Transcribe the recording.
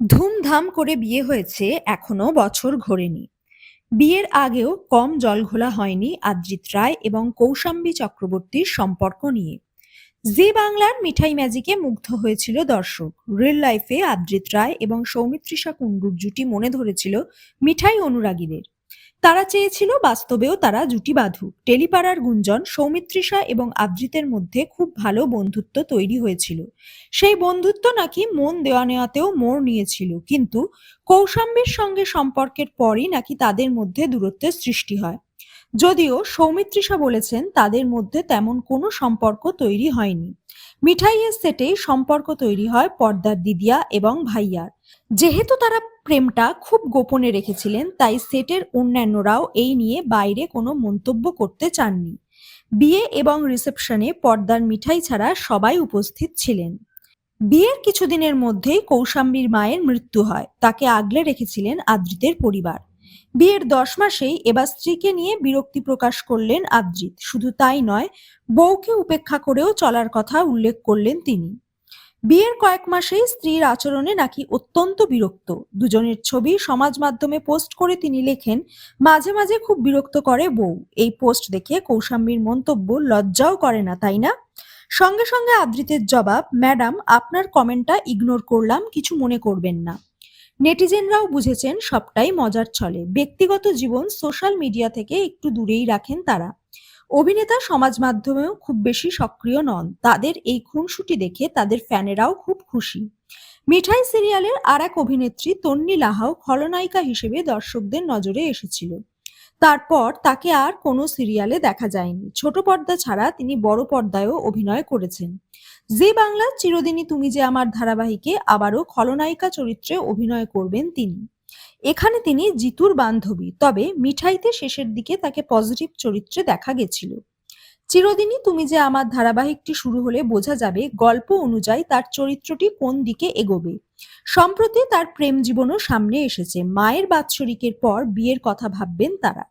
ধুমধাম করে বিয়ে হয়েছে, এখনও বছর ঘোরেনি। বিয়ের আগেও কম জলঘোলা হয়নি আদ্রিত রায় এবং কৌশাম্বী চক্রবর্তীর সম্পর্ক নিয়ে। জি বাংলার মিঠাই ম্যাজিকে মুগ্ধ হয়েছিল দর্শক। রিয়েল লাইফে আদ্রিত রায় এবং সৌমিত্রিষা কুণ্ডুর জুটি মনে ধরেছিল মিঠাই অনুরাগীদের। তারা চেয়েছিল বাস্তবেও তারা জুটি বাঁধুক। টেলিপাড়ার গুঞ্জন সৌমিত্রিষা এবং আবৃতের মধ্যে খুব ভালো বন্ধুত্ব তৈরি হয়েছিল। সেই বন্ধুত্ব নাকি মন দেওয়া নেওয়াতেও মোড় নিয়েছিল, কিন্তু কৌশাম্বীর সঙ্গে সম্পর্কের পরই নাকি তাদের মধ্যে দূরত্বের সৃষ্টি হয়। যদিও সৌমিত্রিষা বলেছেন তাদের মধ্যে তেমন কোনো সম্পর্ক তৈরি হয়নি। মিঠাইয়ের সেটেই সম্পর্ক তৈরি হয় পর্দার দিদিয়া এবং ভাইয়ার। যেহেতু তারা প্রেমটা খুব গোপনে রেখেছিলেন, তাই সেটের অন্যান্যরাও এই নিয়ে বাইরে কোনো মন্তব্য করতে চাননি। বিয়ে এবং রিসেপশনে পর্দার মিঠাই ছাড়া সবাই উপস্থিত ছিলেন। বিয়ের কিছুদিনের মধ্যেই কৌশাম্বীর মায়ের মৃত্যু হয়। তাকে আগলে রেখেছিলেন আদ্রিতের পরিবার। বিয়ের দশ মাসেই এবার স্ত্রীকে নিয়ে বিরক্তি প্রকাশ করলেন আদ্রিত। শুধু তাই নয়, বউকে উপেক্ষা করেও চলার কথা উল্লেখ করলেন তিনি। বিয়ের কয়েক মাসেই স্ত্রীর আচরণে নাকি অত্যন্ত বিরক্ত। দুজনের ছবি সমাজ মাধ্যমে পোস্ট করে তিনি লেখেন, মাঝে মাঝে খুব বিরক্ত করে বউ। এই পোস্ট দেখে কৌশাম্বীর মন্তব্য লজ্জাও করে না, তাই না? সঙ্গে সঙ্গে আদ্রিতের জবাব, ম্যাডাম, আপনার কমেন্টটা ইগনোর করলাম, কিছু মনে করবেন না। নেটিজেনরাও বুঝেছেন সবটাই মজার ছলে। ব্যক্তিগত জীবন সোশ্যাল মিডিয়া থেকে একটু দূরেই রাখেন তারা। অভিনেতা সমাজ মাধ্যমেও খুব বেশি সক্রিয় নন। তাদের এই খুনসুটি দেখে তাদের ফ্যানেরাও খুব খুশি। মিঠাই সিরিয়ালের আর এক অভিনেত্রী তন্নি লাহাও খলনায়িকা হিসেবে দর্শকদের নজরে এসেছিল। তারপর তাকে আর কোনো সিরিয়ালে দেখা যায়নি। ছোট পর্দা ছাড়া তিনি বড় পর্দায়ও অভিনয় করেছেন। জি বাংলা, চিরদিনই তুমি যে আমার ধারাবাহিকে আবারও খলনায়িকা চরিত্রে অভিনয় করবেন তিনি। এখানে তিনি জিতুর বান্ধবী, তবে মিঠাইতে শেষের দিকে তাকে পজিটিভ চরিত্রে দেখা গেছিল। চিরদিনই তুমি যে আমার ধারাবাহিকটি শুরু হলে বোঝা যাবে গল্প অনুযায়ী তার চরিত্রটি কোন দিকে এগোবে। সম্প্রতি তার প্রেম জীবনও সামনে এসেছে। মায়ের বাৎসরিকের পর বিয়ের কথা ভাববেন তারা।